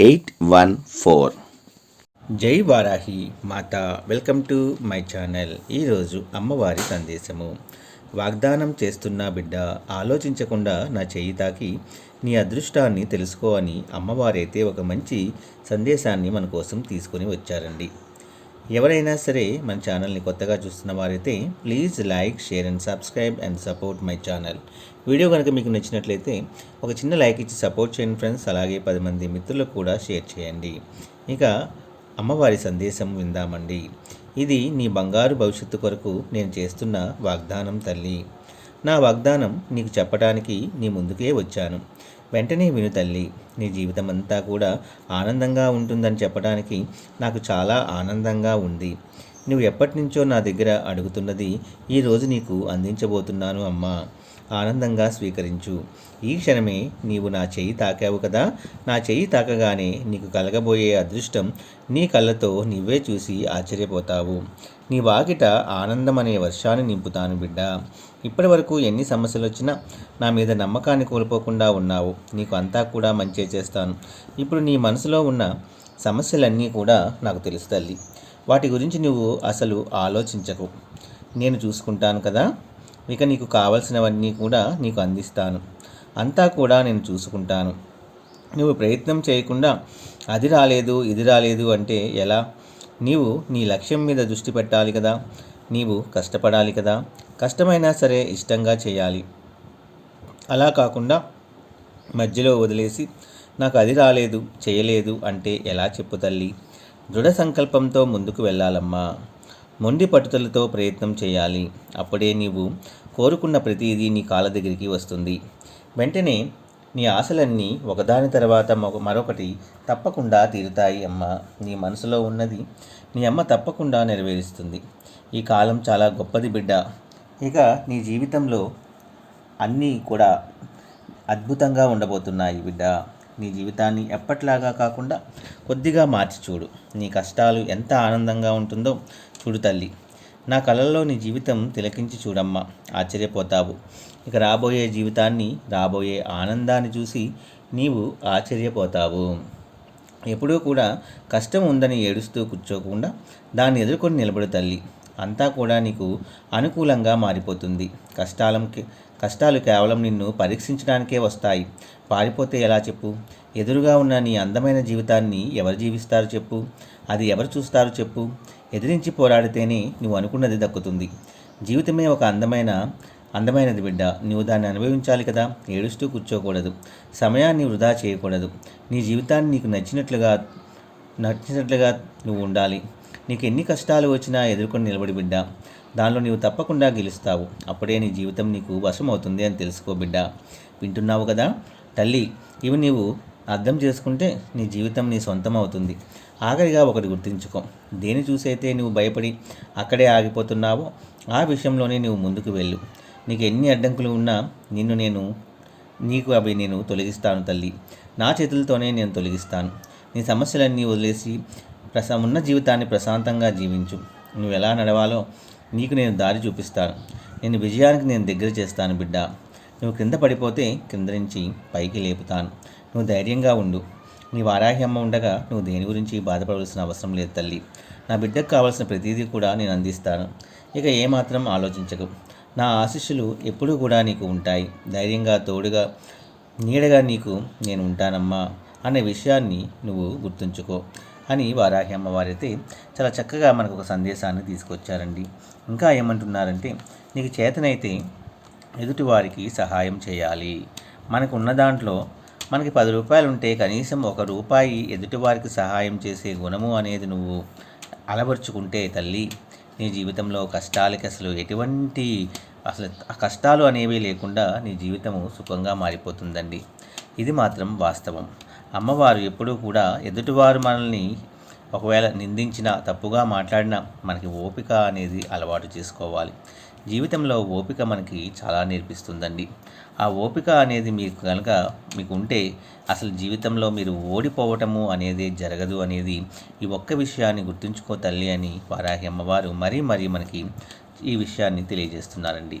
eight one four. Jai Varahi Mata welcome to my channel. ఈరోజు అమ్మవారి సందేశము. వాగ్దానం చేస్తున్న బిడ్డ ఆలోచించకుండా నా చేయి తాకి నీ అదృష్టాన్ని తెలుసుకో అని అమ్మవారైతే ఒక మంచి సందేశాన్ని మన కోసం తీసుకొని వచ్చారండి. ఎవరైనా సరే మన ఛానల్ని కొత్తగా చూస్తున్న వారైతే please like share and subscribe and support my channel. Video కనుక మీకు నచ్చినట్లయితే ఒక చిన్న లైక్ ఇచ్చి సపోర్ట్ చేయండి ఫ్రెండ్స్ అలాగే పది మంది మిత్రులకు కూడా షేర్ చేయండి. ఇక అమ్మవారి సందేశం విందామండి. ఇది నీ బంగారు భవిష్యత్తు కొరకు నేను చేస్తున్న వాగ్దానం తల్లి. నా వాగ్దానం నీకు చెప్పడానికి నీ ముందుకే వచ్చాను. వెంటనే విను తల్లి నీ జీవితం అంతా కూడా ఆనందంగా ఉంటుందని చెప్పడానికి నాకు చాలా ఆనందంగా ఉంది. నువ్వు ఎప్పటి నుంచో నా దగ్గర అడుగుతున్నది ఈరోజు నీకు అందించబోతున్నాను అమ్మా. ఆనందంగా స్వీకరించు. ఈ క్షణమే నీవు నా చెయ్యి తాకావు కదా? నా చెయ్యి తాకగానే నీకు కలగబోయే అదృష్టం నీ కళ్ళతో నువ్వే చూసి ఆశ్చర్యపోతావు. నీ వాకిట ఆనందం అనే వర్షాన్ని నింపుతాను బిడ్డ. ఇప్పటి వరకు ఎన్ని సమస్యలు వచ్చినా నా మీద నమ్మకాన్ని కోల్పోకుండా ఉన్నావు. నీకు అంతా కూడా మంచే చేస్తాను. ఇప్పుడు నీ మనసులో ఉన్న సమస్యలన్నీ కూడా నాకు తెలుసు తల్లి. వాటి గురించి నువ్వు అసలు ఆలోచించకు. నేను చూసుకుంటాను కదా? ఇక నీకు కావలసినవన్నీ కూడా నీకు అందిస్తాను. అంతా కూడా నేను చూసుకుంటాను. నువ్వు ప్రయత్నం చేయకుండా అది రాలేదు ఇది రాలేదు అంటే ఎలా? నీవు నీ లక్ష్యం మీద దృష్టి పెట్టాలి కదా. నీవు కష్టపడాలి కదా. కష్టమైనా సరే ఇష్టంగా చేయాలి. అలా కాకుండా మధ్యలో వదిలేసి నాకు అది రాలేదు చేయలేదు అంటే ఎలా చెప్పు తల్లి? దృఢ సంకల్పంతో ముందుకు వెళ్ళాలమ్మా. మొండి పట్టుదలతో ప్రయత్నం చేయాలి. అప్పుడే నీవు కోరుకున్న ప్రతిదీ నీ కాళ్ళ దగ్గరికి వస్తుంది. వెంటనే నీ ఆశలన్నీ ఒకదాని తర్వాత మరొకటి తప్పకుండా తీరుతాయి అమ్మ. నీ మనసులో ఉన్నది నీ అమ్మ తప్పకుండా నెరవేరుస్తుంది. ఈ కాలం చాలా గొప్పది బిడ్డ. ఇక నీ జీవితంలో అన్నీ కూడా అద్భుతంగా ఉండబోతున్నాయి బిడ్డ. నీ జీవితాన్ని ఎప్పట్లాగా కాకుండా కొద్దిగా మార్చి చూడు. నీ కష్టాలు ఎంత ఆనందంగా ఉంటుందో చూడు తల్లి. నా కళల్లో నీ జీవితం తిలకించి చూడమ్మా. ఆశ్చర్యపోతావు. ఇక రాబోయే జీవితాన్ని రాబోయే ఆనందాన్ని చూసి నీవు ఆశ్చర్యపోతావు. ఎప్పుడూ కూడా కష్టం ఉందని ఏడుస్తూ కూర్చోకుండా దాన్ని ఎదుర్కొని నిలబడు తల్లి. అంతా కూడా నీకు అనుకూలంగా మారిపోతుంది. కష్టాలంకి కష్టాలు కేవలం నిన్ను పరీక్షించడానికే వస్తాయి. పారిపోతే ఎలా చెప్పు? ఎదురుగా ఉన్న నీ అందమైన జీవితాన్ని ఎవరు జీవిస్తారు చెప్పు? అది ఎవరు చూస్తారు చెప్పు? ఎదిరించి పోరాడితేనే నువ్వు అనుకున్నది దక్కుతుంది. జీవితమే ఒక అందమైన అందమైనది బిడ్డ. నువ్వు దాన్ని అనుభవించాలి కదా. ఏడుస్తూ కూర్చోకూడదు. సమయాన్ని వృధా చేయకూడదు. నీ జీవితాన్ని నీకు నచ్చినట్లుగా నచ్చినట్లుగా నువ్వు ఉండాలి. నీకు ఎన్ని కష్టాలు వచ్చినా ఎదుర్కొని నిలబడి బిడ్డ. దానిలో నీవు తప్పకుండా గెలుస్తావు. అప్పుడే నీ జీవితం నీకు వశమవుతుంది అని తెలుసుకో బిడ్డ. వింటున్నావు కదా? తల్లి ఇవి నీవు అర్థం చేసుకుంటే నీ జీవితం నీ సొంతం అవుతుంది ఆఖరిగా ఒకటి గుర్తుంచుకో. దేని చూసైతే నువ్వు భయపడి అక్కడే ఆగిపోతున్నావో ఆ విషయంలోనే నువ్వు ముందుకు వెళ్ళు. నీకు ఎన్ని అడ్డంకులు ఉన్నా నిన్ను నేను నీకు అవి నేను తొలగిస్తాను తల్లి. నా చేతులతోనే నేను తొలగిస్తాను. నీ సమస్యలన్నీ వదిలేసి ప్రసా ఉన్న జీవితాన్ని ప్రశాంతంగా జీవించు. నువ్వు ఎలా నడవాలో నీకు నేను దారి చూపిస్తాను. నేను విజయానికి నేను దగ్గర చేస్తాను బిడ్డ. నువ్వు క్రింద పడిపోతే క్రింద నుంచి పైకి లేపుతాను. నువ్వు ధైర్యంగా ఉండు. నీ వారాహి అమ్మ ఉండగా నువ్వు దేని గురించి బాధపడవలసిన అవసరం లేదు తల్లి. నా బిడ్డకు కావాల్సిన ప్రతిదీ కూడా నేను అందిస్తాను. ఇక ఏమాత్రం ఆలోచించకు. నా ఆశీస్సులు ఎప్పుడూ కూడా నీకు ఉంటాయి. ధైర్యంగా తోడుగా నీడగా నీకు నేను ఉంటానమ్మా అనే విషయాన్ని నువ్వు గుర్తుంచుకో. అని వారాహి అమ్మవారైతే చాలా చక్కగా మనకు ఒక సందేశాన్ని తీసుకొచ్చారండి. ఇంకా ఏమంటున్నారంటే నీకు చేతనైతే ఎదుటివారికి సహాయం చేయాలి. మనకు ఉన్న దాంట్లో మనకి పది రూపాయలు ఉంటే కనీసం ఒక రూపాయి ఎదుటివారికి సహాయం చేసే గుణము అనేది నువ్వు అలవర్చుకుంటే తల్లి నీ జీవితంలో కష్టాలకి అసలు ఎటువంటి అసలు కష్టాలు అనేవి లేకుండా నీ జీవితము సుఖంగా మారిపోతుందండి. ఇది మాత్రం వాస్తవం. అమ్మవారు ఎప్పుడూ కూడా ఎదుటివారు మనల్ని ఒకవేళ నిందించినా తప్పుగా మాట్లాడినా మనకి ఓపిక అనేది అలవాటు చేసుకోవాలి. జీవితంలో ఓపిక మనకి చాలా నేర్పిస్తుందండి. ఆ ఓపిక అనేది మీకు కనుక మీకు ఉంటే అసలు జీవితంలో మీరు ఓడిపోవటము అనేది జరగదు అనేది ఈ ఒక్క విషయాన్ని గుర్తుంచుకో తల్లి అని వారాహి అమ్మవారు మరీ మరీ మనకి ఈ విషయాన్ని తెలియజేస్తున్నారండి.